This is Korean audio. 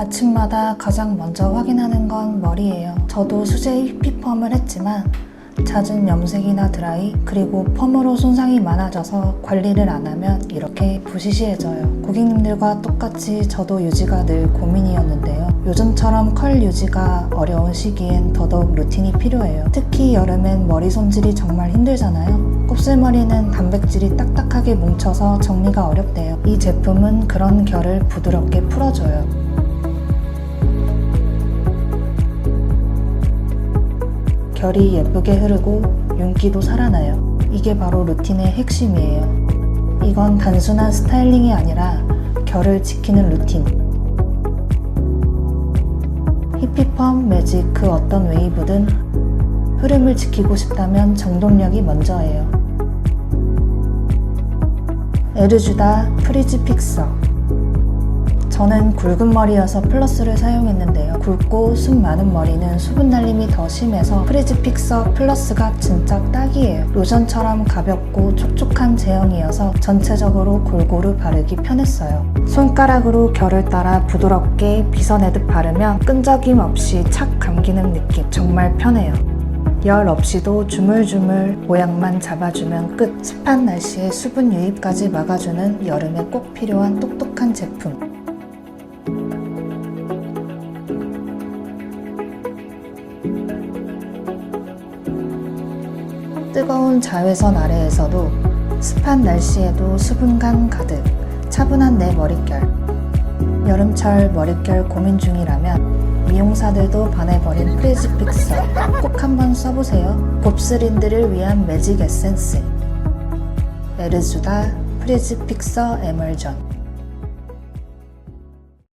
아침마다 가장 먼저 확인하는 건 머리예요. 저도 수제 히피펌을 했지만 잦은 염색이나 드라이 그리고 펌으로 손상이 많아져서 관리를 안 하면 이렇게 부시시해져요. 고객님들과 똑같이 저도 유지가 늘 고민이었는데요. 요즘처럼 컬 유지가 어려운 시기엔 더더욱 루틴이 필요해요. 특히 여름엔 머리 손질이 정말 힘들잖아요. 곱슬머리는 단백질이 딱딱하게 뭉쳐서 정리가 어렵대요. 이 제품은 그런 결을 부드럽게 풀어줘요. 결이 예쁘게 흐르고 윤기도 살아나요. 이게 바로 루틴의 핵심이에요. 이건 단순한 스타일링이 아니라 결을 지키는 루틴. 히피펌, 매직 그 어떤 웨이브든 흐름을 지키고 싶다면 정돈력이 먼저예요. 에르주다 프리즈 픽서 저는 굵은 머리여서 플러스를 사용했는데요. 굵고 숱 많은 머리는 수분 날림이 더 심해서 프리즈 픽서 플러스가 진짜 딱이에요. 로션처럼 가볍고 촉촉한 제형이어서 전체적으로 골고루 바르기 편했어요. 손가락으로 결을 따라 부드럽게 빗어내듯 바르면 끈적임 없이 착 감기는 느낌. 정말 편해요. 열 없이도 주물주물 모양만 잡아주면 끝. 습한 날씨에 수분 유입까지 막아주는 여름에 꼭 필요한 똑똑한 제품. 뜨거운 자외선 아래에서도 습한 날씨에도 수분감 가득 차분한 내 머릿결. 여름철 머릿결 고민 중이라면 미용사들도 반해버린 프리즈 픽서 꼭 한번 써보세요. 곱슬인들을 위한 매직 에센스. 에르주다 프리즈 픽서 에멀전